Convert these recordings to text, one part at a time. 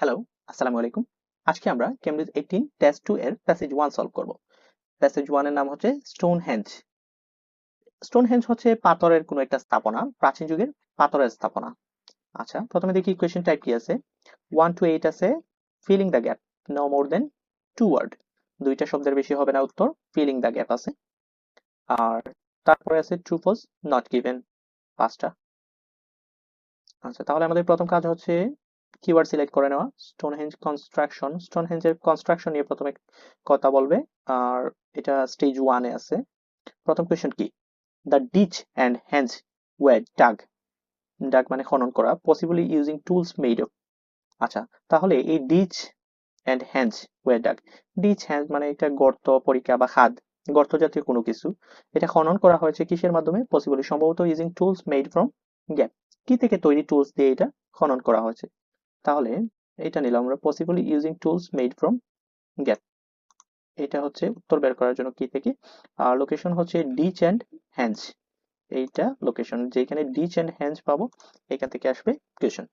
Hello আসসালামু আলাইকুম। আজকে আমরা কেমব্রিজ এইটিন টেস্ট টু এর প্যাসেজ ওয়ান সলভ করব। প্যাসেজ ওয়ানের নাম হচ্ছে স্টোন হ্যাঞ্জ স্টোন হ্যাঞ্জ হচ্ছে পাথরের কোনো একটা স্থাপনা, প্রাচীন যুগের পাথরের স্থাপনা। আচ্ছা প্রথমে দেখি কোয়েশ্চেন টাইপ কি আছে? ওয়ান টু এইট আছে filling the gap no more than two word দুইটা শব্দের বেশি হবে না উত্তর ফিলিং দ্য গ্যাপ আছে। আর তারপরে আছে ট্রু ফলস নট গিভেন পাঁচটা। আচ্ছা তাহলে আমাদের প্রথম কাজ হচ্ছে কিওয়ার্ড সিলেক্ট করে নেওয়া স্টোনহেঞ্জ কনস্ট্রাকশন স্টোনহেঞ্জের কনস্ট্রাকশন নিয়ে প্রথমে কথা বলবে, আর এটা স্টেজ ওয়ানে আছে। প্রথম কোয়েশ্চেন কি? The ditch and henge were dug dug মানে খনন করা পসিবলি ইউজিং টুলস মেড আচ্ছা তাহলে এই ditch and henge were dug ditch henge মানে এটা গর্ত, পরীক্ষা বা খাদ, গর্ত জাতীয় কোনো কিছু। এটা খনন করা হয়েছে কিসের মাধ্যমে? পসিবলি সম্ভবত using tools made from gap কি থেকে তৈরি টুলস দিয়ে এটা খনন করা হয়েছে? তাহলে এটা নিলাম আমরা possibly using tools made from gap এটা হচ্ছে উত্তর বের করার জন্য কি থেকে। আর লোকেশন হচ্ছে ডিচ অ্যান্ড হ্যান্স এইটা লোকেশন যেখানে ডিচ অ্যান্ড হ্যান্স পাবো এখান থেকে আসবে কোয়েশন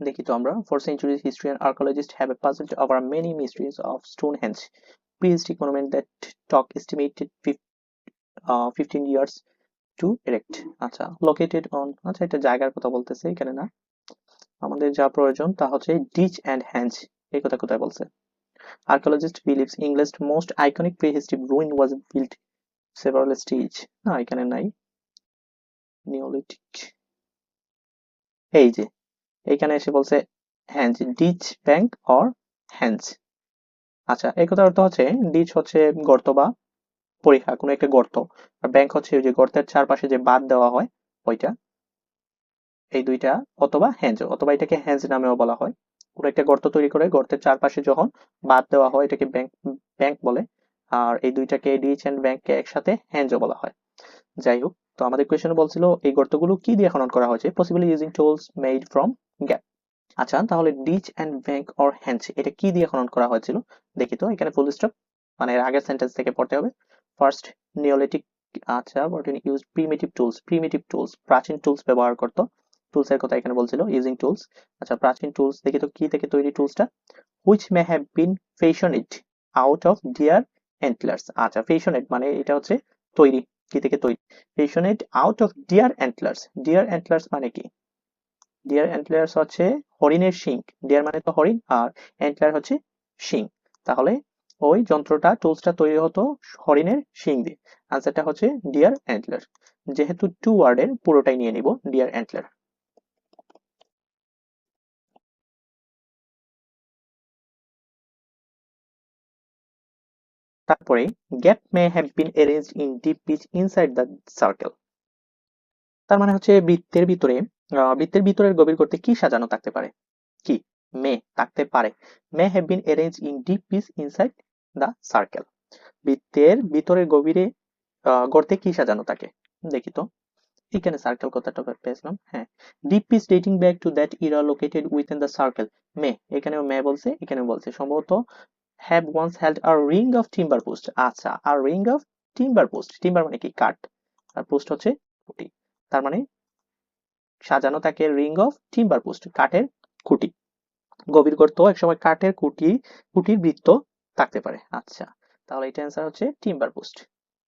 দেখি তো আমরা for centuries history and archaeologist have a puzzled over many mysteries of stone henge prehistoric monument took estimated uh, 15 years to erect. আচ্ছা located on আচ্ছা এটা জায়গার কথা বলতেছে এখানে না। আমাদের যা প্রয়োজন তা হচ্ছে ডিচ অ্যান্ড হ্যান্স এই কথা কোথায় বলছে? Archaeologist believes England's most iconic prehistoric ruin was built several stage না, এখানে নাই। নিওলিথিক এই যে, এখানে এসে বলছে henge ditch bank or henge আচ্ছা এই কথার অর্থ হচ্ছে ডিচ হচ্ছে গর্ত বা পরীক্ষা কোনো একটা গর্ত। আর ব্যাংক হচ্ছে ওই যে গর্তের চারপাশে যে বাদ দেওয়া হয়, ওইটা। এই দুইটা অথবা হ্যাঞ্জ অথবা এটাকে হ্যাঞ্জ নামেও বলা হয়। কোনো একটা গর্ত তৈরি করে, গর্তের চারপাশে যখন বাদ দেওয়া হয়, এটাকে ব্যাংক ব্যাংক বলে। আর এই দুইটাকে ডিচ অ্যান্ড ব্যাংককে একসাথে হ্যাঞ্জও বলা হয়। যাই হোক, তো আমাদের কোয়েশনে বলছিল, এই গর্তগুলো কি দিয়ে খনন করা হয়েছে? Possibly using tools made from gap আচ্ছা তাহলে ditch and bank or henge এটা কি দিয়ে খনন করা হয়েছিল? দেখি তো, এখানে ফুল স্টপ মানে এর আগের সেন্টেন্স থেকে পড়তে হবে। ফার্স্ট নিওলিটিক আচ্ছা বর্তমানে use primitive tools primitive tools প্রাচীন টুলস ব্যবহার করতো। টুলস এর কথা এখানে বলছিল ইউজিং টুলস আচ্ছা প্রাচীন টুলস দেখি তো, কি থেকে তৈরি টুলসটা which may have been fashioned out of deer antlers আচ্ছা ফেশনেড মানে এটা হচ্ছে তৈরি, কি থেকে তৈরি? Fashioned out of deer antlers deer antlers মানে কি? ডিয়ার অ্যান্টলার্স হচ্ছে হরিণের শিং। ডিয়ার মানে তো হরিণ, আর অ্যান্টলার হচ্ছে শিং। তাহলে ওই যন্ত্রটা টুলসটা তৈরি হতো হরিণের শিং দিয়ে। আনসারটা হচ্ছে ডিয়ার অ্যান্টলার যেহেতু টু ওয়ার্ডের পুরোটাই নিয়ে নিব ডিয়ার অ্যান্টলার তারপরে gap may have been arranged in deep pits inside the circle তার মানে হচ্ছে বৃত্তের ভিতরে বৃত্তের ভিতরের গভীর করতে কি সাজানো থাকতে পারে? কি? মে থাকতে পারে। May have been arrange in deep pits inside the circle বৃত্তের ভিতরের গভীরে গর্তে কি সাজানো থাকে? দেখি তো। এখানে সার্কেল কথাটা পেয়েছিলাম হ্যাঁ। Deep pits dating back to that era located within the circle may এখানেও মে বলছে, এখানেও বলছে। সম্ভবত have once held a ring of timber post আচ্ছা a ring of timber post timber মানে কি? কাঠ। আর পোস্ট হচ্ছে খুঁটি। তার মানে সাজানো থাকে রিং অফ টিম্বার পোস্ট কাঠের খুঁটি। গভীর গর্ত, একসময় কাঠের খুঁটি, খুঁটির বৃত্ত থাকতে পারে। আচ্ছা তাহলে এটা অ্যান্সার হচ্ছে টিম্বার পোস্ট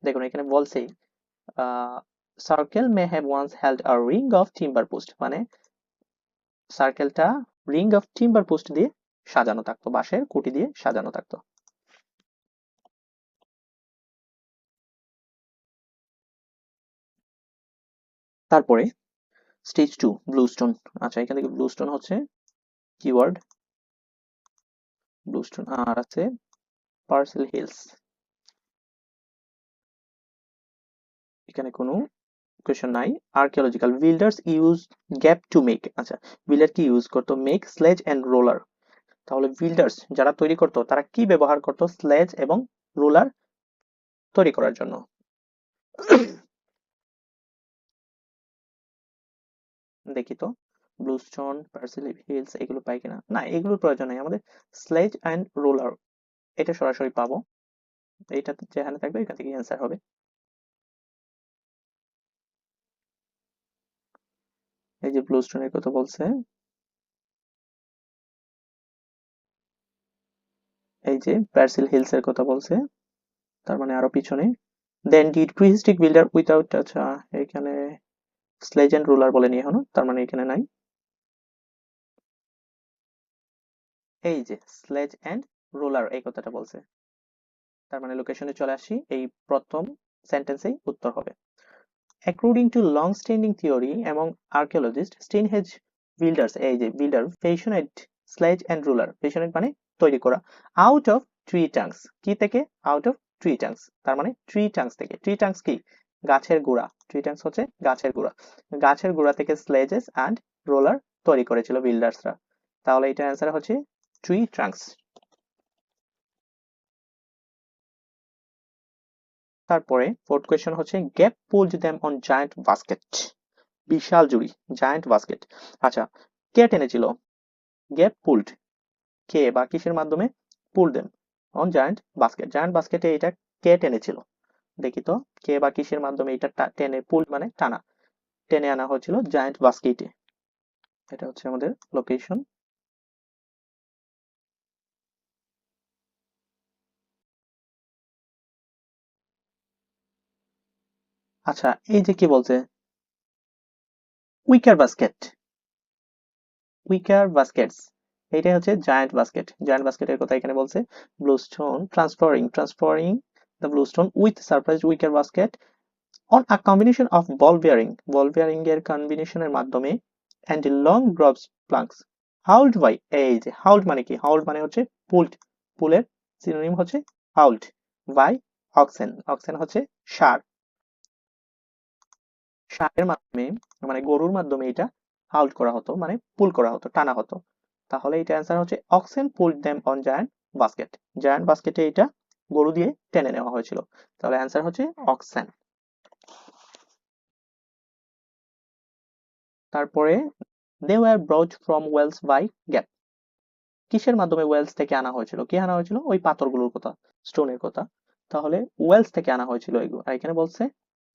দেখুন, এখানে বলছে circle may have once held a ring of timber post মানে সার্কেলটা রিং অফ টিম্বার পোস্ট দিয়ে সাজানো থাকতো, বাঁশের কুটি দিয়ে সাজানো থাকতো। তারপরে স্টেজ টু ব্লু স্টোন আচ্ছা এখান থেকে ব্লু স্টোন হচ্ছে কিওয়ার্ড ব্লু স্টোন আর আছে পার্সেল হিলস এখানে কোনো কোয়েশন নাই। Archaeological builders use gap to make আচ্ছা বিল্ডার কি ইউজ করতো? মেক স্লেজ এন্ড রোলার তাহলে বিল্ডার্স যারা তৈরি করতো, তারা কি ব্যবহার করতো? স্লেজ এবং রোলার তৈরি করার জন্য। দেখি তো ব্লুস্টোন পার্সিলি হিলস এগুলো পাই কিনা? না, এগুলোর প্রয়োজন নেই। আমাদের স্লেজ অ্যান্ড রোলার এটা সরাসরি পাবো। এইটা যেখানে থাকবে, এখান থেকে অ্যান্সার হবে। এই যে ব্লুস্টোনের কথা বলছে এই যে প্যারসিল হিলস এর কথা বলছে, তার মানে আরও পিছনে। Then did prehistoric builder without আচ্ছা এখানে স্লেজ এন্ড রুলার বলে নিয়ে এখনও, তার মানে এখানে নাই। এই যে স্লেজ এন্ড রুলার এই কথাটা বলছে। তার মানে লোকেশনে চলে আসি, এই প্রথম সেন্টেন্সেই উত্তর হবে। According to long standing theory এবং আর্কিওলজিস্ট স্টেনহেজ বিল্ডার্স এই যে builder fashioned sledge and roller fashioned মানে তৈরি করা। আউট অফ ট্রি টাংস কি থেকে? আউট অফ ট্রি টাংস তার মানে ট্রি টাংস থেকে। ট্রি টাংস কি? গাছের গুড়া। ট্রি টাংস হচ্ছে গাছের গুড়া। গাছের গুড়া থেকে স্লেজেস অ্যান্ড রোলার তৈরি করেছিল বিল্ডার্সরা তাহলে এটার অ্যান্সার হচ্ছে ট্রি ট্রাঙ্কস তারপরে ফোর্থ কোয়েশ্চেন হচ্ছে gap pulled them on giant basket বিশাল জুড়ি জায়ান্ট বাস্কেট আচ্ছা কে টেনেছিল? গ্যাপ পুলড কে বা কিসের মাধ্যমে pull them on giant basket giant বাস্কেটে এটা কে টেনেছিল? দেখি তো, কে বা কিসের মাধ্যমে এটা টেনে পুল মানে টানা? টেনে আনা হয়েছিল জায়ান্ট বাস্কেটে এটা হচ্ছে আমাদের লোকেশন আচ্ছা এই যে কি বলছে? Wicker basket. Wicker baskets. এইটাই হচ্ছে জায়ান্ট বাস্কেট জায়ান্ট বাস্কেটের কথা এখানে বলছে। Blue stone transferring transferring the blue stone with surprise wicker basket on a combination of ball bearing ball bearing এর কম্বিনেশনের মাধ্যমে and long grooves planks hauled by এই যে হাউল্ড মানে কি? হাউল্ড মানে হচ্ছে পুল্ড পুলের সিনোনিম হচ্ছে হাউল্ড বাই অক্সেন অক্সেন হচ্ছে সার। সারের মাধ্যমে মানে গরুর মাধ্যমে এটা হাউল্ড করা হতো মানে পুল করা হতো, টানা হতো। তাহলে এটা অ্যান্সার হচ্ছে oxen pull them on giant basket giant বাস্কেটে এটা গরু দিয়ে টেনে নেওয়া হয়েছিল। তাহলে অ্যান্সার হচ্ছে অক্সেন তারপরে they were brought from Wales by gap কিসের মাধ্যমে ওয়েলস থেকে আনা হয়েছিল? কি আনা হয়েছিল? ওই পাথরগুলোর কথা স্টোনের কথা। তাহলে ওয়েলস থেকে আনা হয়েছিল এগুলো এখানে বলছে,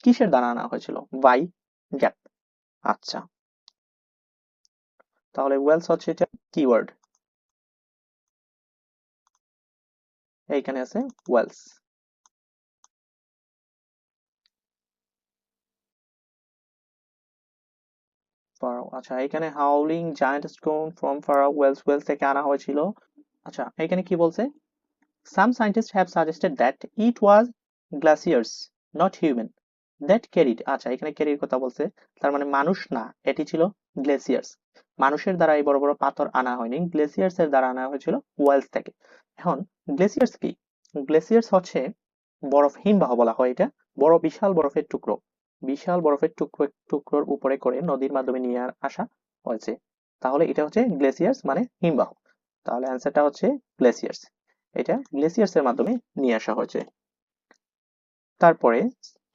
কিসের দ্বারা আনা হয়েছিল? বাই গ্যাপ আচ্ছা। তাহলে ওয়েলস হচ্ছে এটা কিওয়ার্ড এইখানে আছে ওয়েলস আচ্ছা এখানে hauling giant stone from faraway Wales Wales থেকে আনা হয়েছিল। আচ্ছা এখানে কি বলছে? Some scientist have suggested that it was glaciers not human that carried আচ্ছা এখানে ক্যারির কথা বলছে, তার মানে মানুষ না, এটি ছিল গ্লেসিয়ার্স মানুষের দ্বারা এই বড় বড় পাথর আনা হয়নি গ্লেসিয়ার্স এর দ্বারা আনা হয়েছিল ওয়েলস থেকে। এখন গ্লেসিয়ার্স কি? গ্লেসিয়ার্স হচ্ছে বরফ হিমবাহ বলা হয় এটা, বড় বিশাল বরফের টুকরো। বিশাল বরফের টুকরো, টুকরোর উপরে করে নদীর মাধ্যমে নিয়ে আসা হয়েছে। তাহলে এটা হচ্ছে গ্লেসিয়ার্স মানে হিমবাহ। তাহলে অ্যান্সারটা হচ্ছে গ্লেসিয়ার্স এটা গ্লেসিয়ার্স এর মাধ্যমে নিয়ে আসা হয়েছে। তারপরে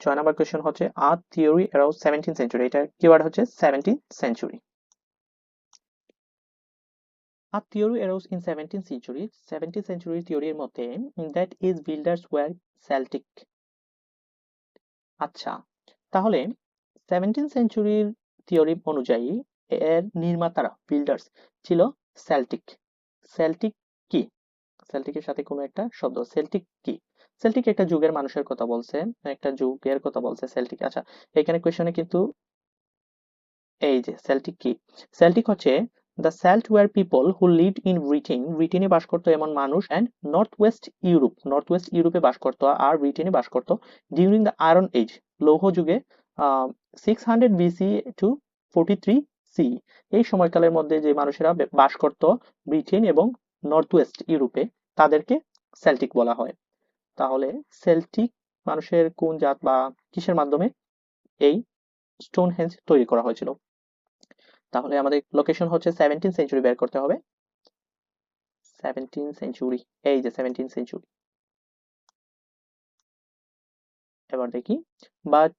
ছয় নাম্বার কোয়েশ্চেন হচ্ছে a theory around seventeen century এটা কিওয়ার্ড হচ্ছে seventeen century A theory arose in 17th century. 17th century theory এর মতে that is builders were Celtic. আচ্ছা তাহলে 17th সেঞ্চুরির থিওরি অনুযায়ী এর নির্মাতারা বিল্ডার্স ছিল সেল্টিক সেল্টিক কি? সেল্টিকের সাথে কোনো একটা শব্দ। সেল্টিক কি? সেল্টিক একটা যুগের মানুষের কথা বলছে, একটা যুগের কথা বলছে সেল্টিক আচ্ছা এখানে কোয়েশনে কিন্তু এই যে সেল্টিক কি? সেল্টিক হচ্ছে the Celt were people who lived in Britain ব্রিটেনে বাস করতো এমন মানুষ and north west Europe north west ইউরোপে বাস করতো আর ব্রিটেনে বাস করতো ডিউরিং দ্য আয়রন এজ লৌহ যুগে six hundred BC to forty three C এই সময়কালের মধ্যে যে মানুষেরা বাস করত ব্রিটেন এবং নর্থ ওয়েস্ট ইউরোপে তাদেরকে সেল্টিক বলা হয়। তাহলে সেল্টিক মানুষের কোন জাত বা কিসের মাধ্যমে এই স্টোন হেঞ্জ তৈরি করা হয়েছিল? তাহলে আমাদের লোকেশন হচ্ছে সেভেন্টিন সেঞ্চুরি বের করতে হবে। সেভেন্টিন সেঞ্চুরি এই যে সেভেন্টিন সেঞ্চুরি এবার দেখি but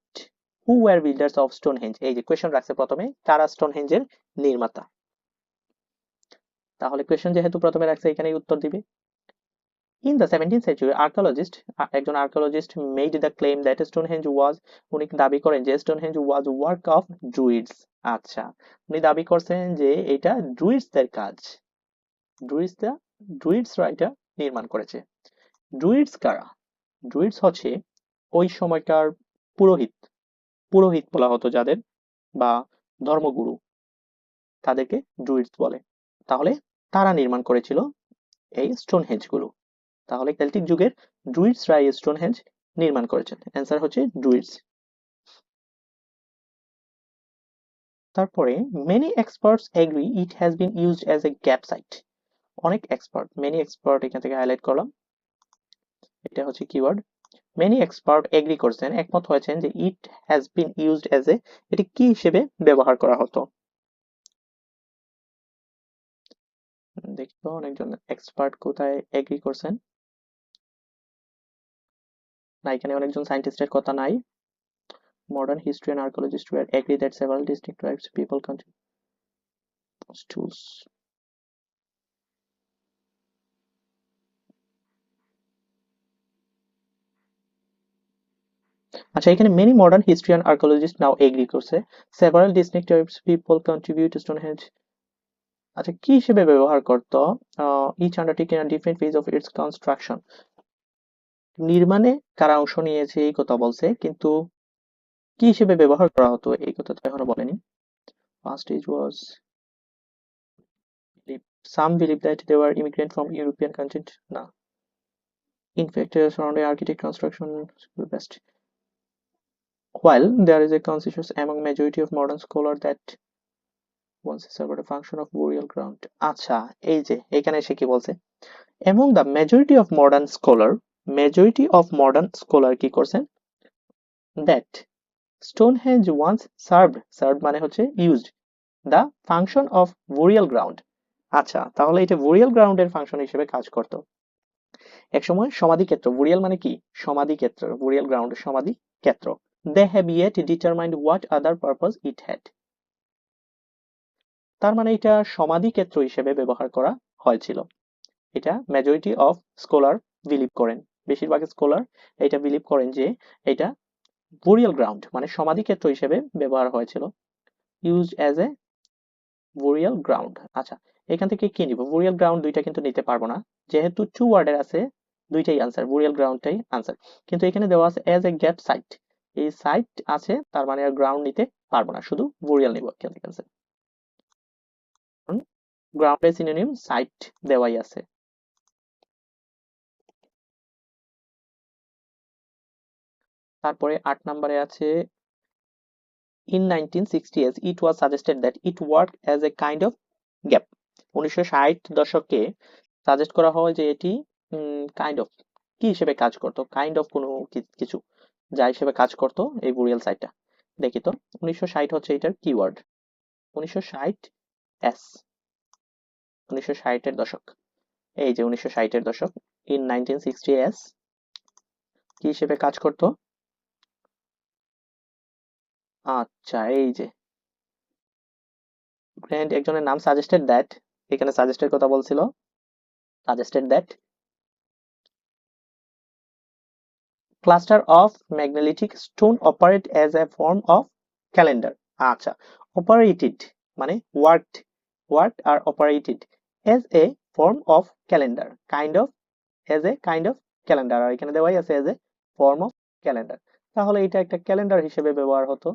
who were builders of stone henge এই যে কোয়েশন রাখছে প্রথমে তারা স্টোন হেঞ্জের নির্মাতা? তাহলে কোয়েশন যেহেতু প্রথমে রাখছে, এখানেই উত্তর দিবে। In the seventeen century archaeologist একজন archaeologist made the claim that stone henge was উনি দাবি করেন যে stone henge was work of Druids আচ্ছা উনি দাবি করছেন যে এটা ড্রুইডসদের কাজ। ড্রুইডসরা ড্রুইডসরা এটা নির্মাণ করেছে। ড্রুইডস কারা? ড্রুইডস হচ্ছে ওই সময়কার পুরোহিত। পুরোহিত বলা হতো যাদের, বা ধর্মগুরু। তাদেরকে ড্রুইডস বলে। তাহলে তারা নির্মাণ করেছিল এই স্টোনগুলো। তাহলে কেল্টিক যুগের ড্রুইডসরা স্টোন হেঞ্জ নির্মাণ করেছেন। অ্যান্সার হচ্ছে ড্রুইডস। তারপরে many experts agree it has been used as a gap site অনেক এক্সপার্ট মেনি এক্সপার্ট এখান থেকে হাইলাইট করলাম। এটা হচ্ছে কিওয়ার্ড মেনি এক্সপার্ট এগ্রি করছেন, একমত হয়েছেন যে it has been used as a এটি কি হিসেবে ব্যবহার করা হতো? দেখি অনেকজন এক্সপার্ট কোথায় এগ্রি করছেন। না, এখানে অনেকজন সায়েন্টিস্টের কথা নাই। Modern history and archaeologists were agree that several distinct tribes, people contribute tools আচ্ছা এখানে many modern history and archaeologist now agree করছে। Several district types people contribute stone henge আচ্ছা কি হিসেবে ব্যবহার করত? Each undertaking a different phase of its construction নির্মাণে কারা অংশ নিয়েছে, এই কথা বলছে। কিন্তু কি হিসেবে ব্যবহার করা হতো, এই কথা তো এখনও বলেনি। First is was some believe that they were immigrant from European country না in fact surrounding architect construction best while there is a majority of modern scholar that আচ্ছা এই যে, এখানে সে কি বলছে? Among the majority of modern scholar majority of modern scholar কি করছেন? That Stonehenge once served served মানে হচ্ছে used, the function of burial ground. আচ্ছা তাহলে এটা বুরিয়াল গ্রাউন্ডের ফাংশন হিসেবে কাজ করত। একসময় সমাধি ক্ষেত্র বুরিয়াল মানে কি? সমাধি ক্ষেত্র বুরিয়াল গ্রাউন্ড সমাধি ক্ষেত্র they have yet determined what other purpose it had তার মানে এটা সমাধি ক্ষেত্র হিসেবে ব্যবহার করা হয়েছিল। এটা মেজরিটি অফ স্কলার বিলিভ করেন। বেশিরভাগ স্কলার এটা বিলিভ করেন যে এটা বুরিয়াল গ্রাউন্ড মানে সমাধি ক্ষেত্র হিসেবে ব্যবহার হয়েছিল। Use as a burial ground আচ্ছা এখান থেকে কি নিব? বুরিয়াল গ্রাউন্ড দুইটা কিন্তু নিতে পারব না। যেহেতু টু ওয়ার্ডের আছে, দুইটাই আনসার বুরিয়াল গ্রাউন্ডটাই আনসার কিন্তু এখানে দেওয়া আছে অ্যাজ এ গ্যাপ সাইট এই সাইট আছে, তার মানে আর গ্রাউন্ড নিতে পারব না, শুধু বুরিয়াল নিব এখান থেকে আনসার গ্রাউন্ডের সিনোনিম সাইট দেওয়াই আছে। তারপরে আট নম্বরে আছে, in 1960s it was suggested that it worked as a kind of gap. উনিশশো দশকে সাজেস্ট করা হয় যে এটি কাইন্ড অফ কি হিসেবে কাজ করতো? কাইন্ড অফ কোনো কিছু, যা হিসেবে কাজ করতো এই বুরিয়াল সাইটটা দেখি তো, উনিশশো ষাট হচ্ছে এটার কিওয়ার্ড উনিশশো ষাট এস উনিশশো ষাটের দশক। এই যে উনিশশো ষাটের দশক ইন নাইনটিন সিক্সটি এস কি হিসেবে কাজ করতো? আচ্ছা এই যে। গ্র্যান্ড একজনের নাম সাজেস্টেড দ্যাট এখানে সাজেস্টের কথা বলছিল। Suggested that cluster of megalithic stone operate as a form of calendar আচ্ছা অপারেটেড মানে worked work R operated as a form of calendar kind of as a kind of calendar আর এখানে দেওয়াই আছে as a form of calendar তাহলে এটা একটা calendar হিসেবে ব্যবহার হতো।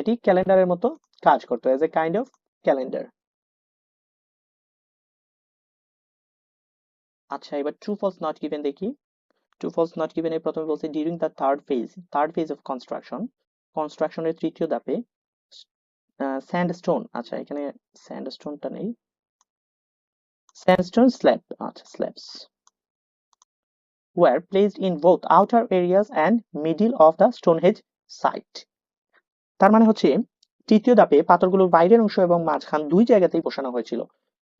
এটি ক্যালেন্ডারের মতো কাজ করতো as a kind of calendar আচ্ছা এবার ট্রু ফলস নট গিভেন দেখি। ট্রু ফলস নট গিভেন এর প্রথমে বলছে during the third phase third phase of construction কনস্ট্রাকশনের তৃতীয় ধাপে স্যান্ডস্টোন আচ্ছা এখানে স্যান্ডস্টোনটা নেই। স্যান্ডস্টোন স্ল্যাব আচ্ছা slabs were placed in both outer areas and middle of the Stonehenge site তার মানে হচ্ছে, তৃতীয় ধাপে পাথরগুলোর বাইরের অংশ এবং মাঝখান দুই জায়গাতেই বসানো হয়েছিল।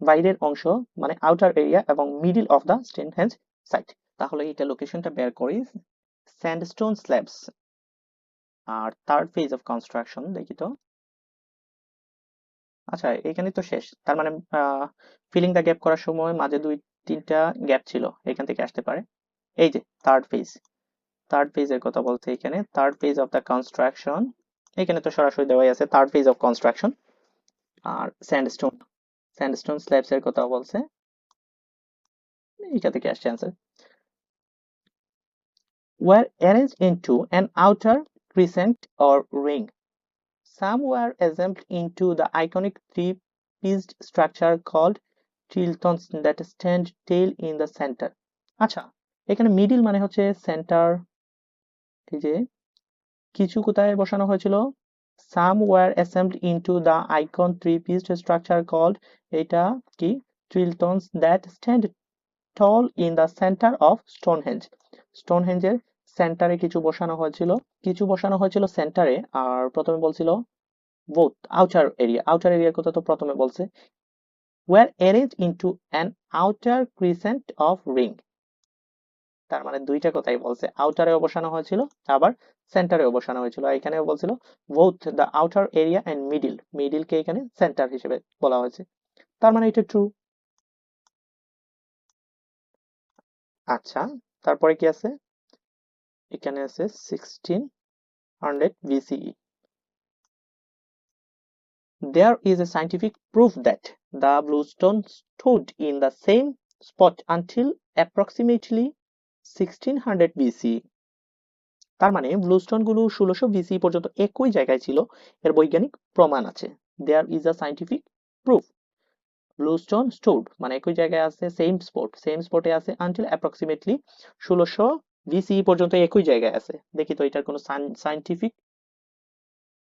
বাইরের অংশ মানে আউটার এরিয়া এবং middle of the Stonehenge site তাহলে এটা লোকেশনটা বের করি। স্যান্ডস্টোন স্ল্যাবস আর থার্ড ফেজ অফ কনস্ট্রাকশন দেখি তো। আচ্ছা এখানে তো শেষ। তার মানে ফিলিং দ্য গ্যাপ করার সময় মাঝে দুই, তিনটা গ্যাপ ছিল, এখান থেকে আসতে পারে। এই যে থার্ড ফেজ থার্ড ফেজের কথা বলছে এখানে। Third phase of the construction এখানে তো সরাসরি দেওয়াই আছে থার্ড ফেজ অফ কনস্ট্রাকশন আর স্যান্ডস্টোন স্যান্ডস্টোন স্ল্যাবস এর কথা বলছে এটা থেকে আসছে answer were arranged into an outer crescent or ring. Some were assembled into the iconic three-pieced structure called trilthons that stand tail in the center. আচ্ছা এখানে middle মানে হচ্ছে সেন্টার এই যে কিছু কোথায় বসানো হয়েছিল? Some were assembled into the icon three pieced structure called এটা কি? Trilithons that stand tall in the centre of Stonehenge স্টোনহেঞ্জের সেন্টারে কিছু বসানো হয়েছিল। কিছু বসানো হয়েছিল সেন্টারে আর প্রথমে বলছিল বোথ আউটার এরিয়া আউটার এরিয়ার কথা তো প্রথমে বলছে। Were arrange into an outer crescent of ring তার মানে দুইটা কথাই বলছে। আউটারে অবসানো হয়েছিল, আবার সেন্টারে বসানো হয়েছিল। এখানেও বলছিল both the outer area and middle মিডিলকে এখানে সেন্টার হিসেবে বলা হয়েছে। তার মানে এটা ট্রু আচ্ছা তারপরে কি আছে? এখানে আছে sixteen hundred BCE There is a scientific proof that the bluestone stood in the same spot until approximately 1600 BC. তার মানে ব্লুস্টোনগুলো ষোলোশো বিসি পর্যন্ত একই জায়গায় ছিল। এর বৈজ্ঞানিক প্রমাণ আছে। There is a scientific proof bluestone stood মানে একই জায়গায় আছে সেম স্পট সেম স্পটে আছে আনটিল অ্যাপ্রক্সিমেটলি ষোলোশো বিসি পর্যন্ত একই জায়গায় আছে। দেখি তো এটার কোনো সাইন্টিফিক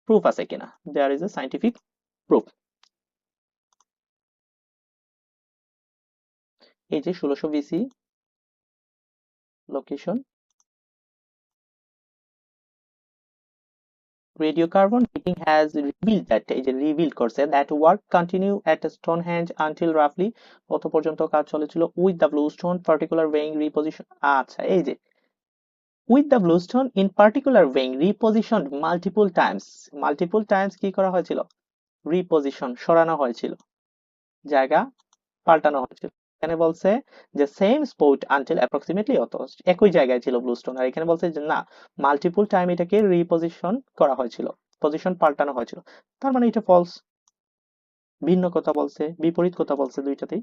প্রুফ আছে কিনা। There is a scientific proof এই যে ষোলোশো BC location radiocarbon dating has revealed that এই যে রিভিল করছে that work continue at Stonehenge until roughly with the bluestone particular weighing reposition আচ্ছা with the bluestone in particular weighing repositioned multiple times multiple times কি করা হয়েছিল reposition সরানো হয়েছিল জায়গা পাল্টানো হয়েছিল এখানে বলছে যে সেম স্পট আনটিল অ্যাপ্রক্সিমেটলি অত। একই জায়গায় ছিল ব্লুস্টোন আর এখানে বলছে যে, না মাল্টিপল টাইম এটাকে রিপোজিশন করা হয়েছিল। পজিশন পাল্টানো হয়েছিল। তার মানে এটা ফলস ভিন্ন কথা বলছে, বিপরীত কথা বলছে দুইটাতেই।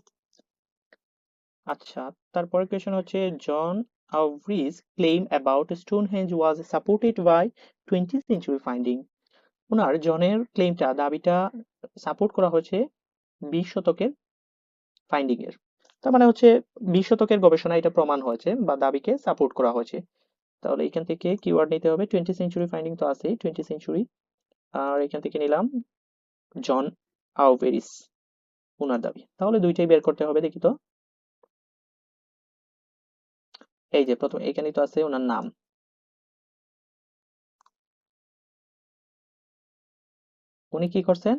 আচ্ছা তারপরে কোয়েশ্চেন হচ্ছে John Aubrey's claim about Stonehenge was supported by twenty century finding ওনার জনের ক্লেমটা দাবিটা সাপোর্ট করা হয়েছে বিশ শতকের ফাইন্ডিং এর তার মানে হচ্ছে বিশ শতকের গবেষণা এটা প্রমাণ হয়েছে বা দাবিকে সাপোর্ট করা হয়েছে। তাহলে এখান থেকে কিওয়ার্ড নিতে হবে টোয়েন্টি সেঞ্চুরি ফাইন্ডিং তো আছেই টোয়েন্টি সেঞ্চুরি আর এখান থেকে নিলাম জন আউভেরিস ওনার দাবি। তাহলে দুইটাই বের করতে হবে, দেখি তো। এই যে প্রথম এখানে তো আছে ওনার নাম। উনি কি করছেন?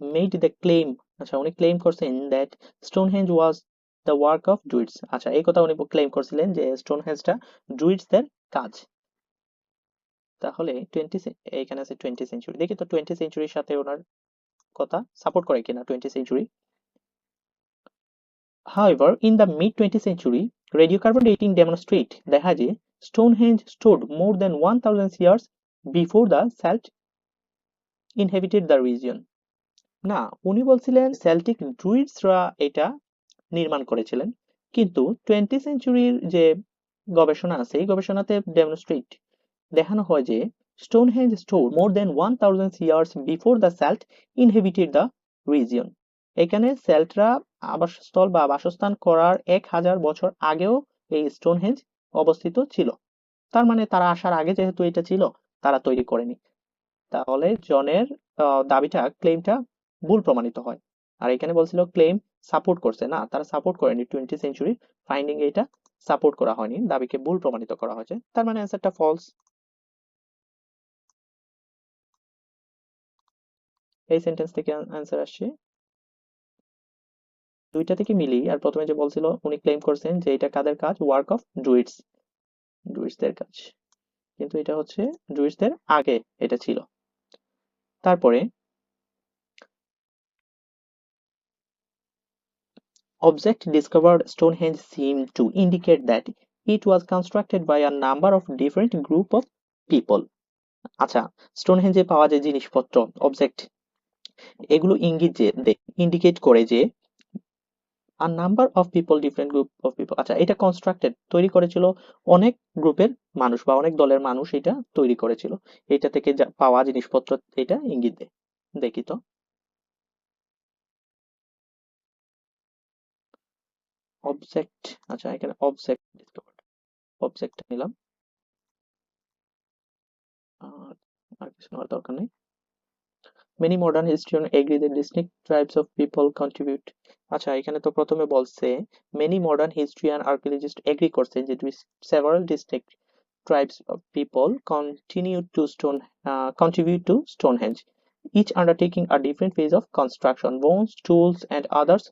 মেড দ্য ক্লেম আচ্ছা উনি ক্লেম করছেন that Stonehenge was the work of druids আচ্ছা এই কথা উনি ক্লেম করছিলেন যে স্টোনহেঞ্জটা ডুইটসদের কাজ। তাহলে টোয়েন্টি এখানে আছে টোয়েন্টি সেঞ্চুরি দেখি তো টোয়েন্টি সেঞ্চুরির সাথে ওনার কথা সাপোর্ট করে কিনা twenty century However, in the mid 20th century, radiocarbon dating demonstrate দেখা যায় Stonehenge stood more than 1000 years before the Celt inhabited the region. না উনি বলছিলেন সেল্টিক ড্রুইডসরা এটা নির্মাণ করেছিলেন। কিন্তু টোয়েন্টি সেঞ্চুরির যে গবেষণা আছে, এই গবেষণাতে ডেমনস্ট্রেট দেখানো হয় যে Stonehenge store more than one thousand years before the Celt inhabited the region এখানে সেল্টরা আবাসস্থল বা বাসস্থান করার এক হাজার বছর আগেও এই স্টোনহেঞ্জ অবস্থিত ছিল। তার মানে তারা আসার আগে যেহেতু এটা ছিল, তারা তৈরি করেনি। তাহলে জনের দাবিটা ক্লেমটা ভুল প্রমাণিত হয়। আর এখানে বলছিল ক্লেম সাপোর্ট করছে না, তারা সাপোর্ট করেনি টোয়েন্টি সেঞ্চুরি ফাইন্ডিং এটা সাপোর্ট করা হয়নি, দাবিকে ভুল প্রমাণিত করা হয়েছে, তার মানে অ্যান্সারটা ফলস এই সেন্টেন্স থেকে অ্যান্সার আসছে। দুইটা থেকে মিলি আর প্রথমে যে বলছিল, উনি ক্লেম করছেন যে এটা কাদের কাজ? ওয়ার্ক অফ ডুইটস ডুইটসদের কাজ। কিন্তু এটা হচ্ছে ডুইটসদের আগে এটা ছিল। তারপরে Object discovered, Stonehenge seem to indicate that it was constructed by a number of different group of people. আচ্ছা স্টোনহেঞ্জে পাওয়া যে জিনিসপত্র অবজেক্ট এগুলো ইঙ্গিত যে ইন্ডিকেট করে যে a number of people different group of people আচ্ছা এটা কনস্ট্রাক্টেড তৈরি করেছিল অনেক গ্রুপের মানুষ বা অনেক দলের মানুষ এটা তৈরি করেছিল এটা থেকে পাওয়া জিনিসপত্র, এটা ইঙ্গিত দেয় দেখি তো অবজেক্ট আচ্ছা এখানে অবজেক্ট অবজেক্ট নিলাম আর কিছু নেওয়ার দরকার নেই many modern historians agree that distinct tribes of people contribute আচ্ছা এখানে তো প্রথমে বলছে many modern historian archaeologists agree করছে যে several distinct tribes of people continue to stone uh, contribute to Stonehenge each undertaking a different phase of construction. Bones, tools, and others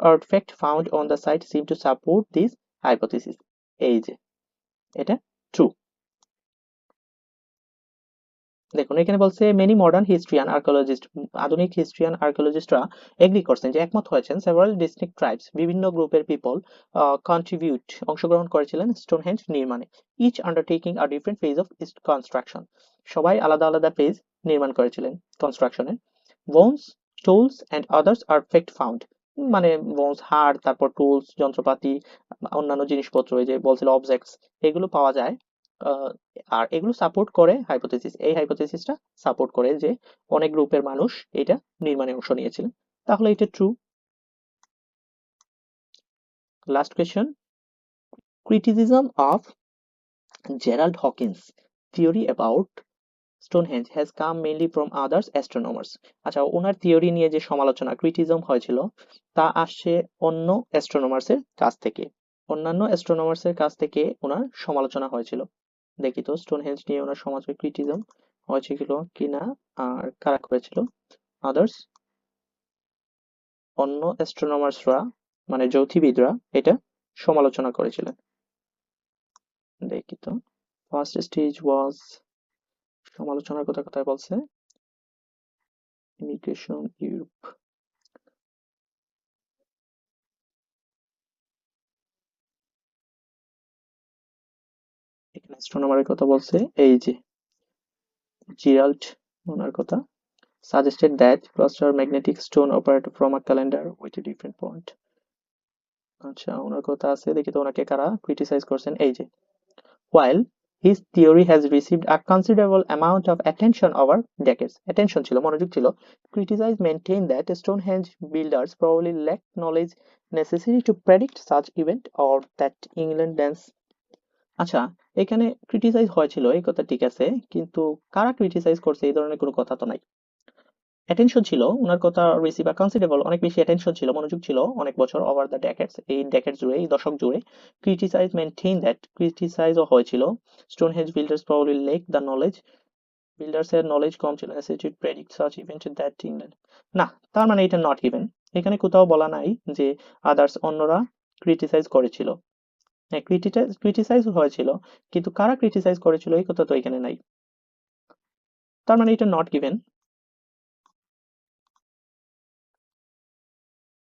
artifacts found on the site seem to support this hypothesis. যে এটা true দেখুন, এখানে বলছে many modern historian archaeologist আধুনিক historian আর্কিওলজিস্টরা agree করছেন যে একমত হয়েছেন সেভারাল ডিস্ট্রিক্ট ট্রাইবস বিভিন্ন গ্রুপের পিপল কন্ট্রিবিউট অংশগ্রহণ করেছিলেন স্টোনহেঞ্জ নির্মাণে। Each undertaking a different phase of construction সবাই আলাদা আলাদা ফেজ নির্মাণ করেছিলেন কনস্ট্রাকশনের bones tools and others artefact found মানে বোনস হাড়, তারপর টুলস যন্ত্রপাতি, অন্যান্য জিনিসপত্র যে বলছিল অবজেক্টস এগুলো পাওয়া যায়। আর এগুলো সাপোর্ট করে হাইপোথেসিস এই হাইপোথেসিসটা সাপোর্ট করে যে অনেক গ্রুপের মানুষ এটা নির্মাণে অংশ নিয়েছিলেন। তাহলে এটা true last question criticism of Gerald Hawkins theory about Stonehenge has come mainly from others astronomers. আচ্ছা ওনার থিওরি নিয়ে যে সমালোচনা ক্রিটিজম হয়েছিল, তা আসছে অন্য অ্যাস্ট্রোনমার্সের কাছ থেকে। অন্যান্য অ্যাস্ট্রোনমার্সের কাছ থেকে ওনার সমালোচনা হয়েছিল। দেখি তো স্টোনহেঞ্জ নিয়ে ওনার সমাজে ক্রিটিজম হয়েছিল কিনা আর কারা করেছিল? আদার্স অন্য অ্যাস্ট্রোনমার্সরা মানে জ্যোতির্বিদরা এটা সমালোচনা করেছিলেন। দেখি তো ফার্স্ট স্টেজ ওয়াজ সমালোচনার কথা কোথায় বলছে? ইমিগ্রেশন ইউরোপ অ্যাস্ট্রোনমারের কথা বলছে। এই যে জিরাল্ট ওনার কথা। Suggested that cluster magnetic stone operate from a calendar with a different point. আচ্ছা ওনার কথা আছে। দেখি তো ওনাকে কারা ক্রিটিসাইজ করছেন। এই যে, while his theory has received a considerable amount of attention over decades attention ছিল মনোযোগ ছিল criticize maintain that Stonehenge builders probably lacked knowledge necessary to predict such event or that England dance আচ্ছা এখানে criticise হয়েছিল এই কথা ঠিক আছে কিন্তু কারা ক্রিটিসাইজ করছে এই ধরনের কোনো কথা তো নাই অ্যাটেনশন ছিল ওনার কথা রিসিভ আ কনসিডারেবল অনেক বেশি অ্যাটেনশন ছিল, মনোযোগ ছিল অনেক বছর ওভার দ্য ডেকেটস এই ডেকেট জুড়ে, এই দশক জুড়ে। ক্রিটিসাইজ মেনটেইন দ্যাট ক্রিটিসাইজও হয়েছিল। Stonehenge builders probably lack the knowledge builders এর নলেজ কম ছিল অ্যাসিটিউড predict such event that England না, তার মানে এটা নট ইভেন এখানে কোথাও বলা নাই যে আদার্স অন্যরা ক্রিটিসাইজ করেছিল। হ্যাঁ ক্রিটিসাইজ হয়েছিল, কিন্তু কারা ক্রিটিসাইজ করেছিল, এই কথা তো এখানে নাই। তার মানে এটা নট গিভেন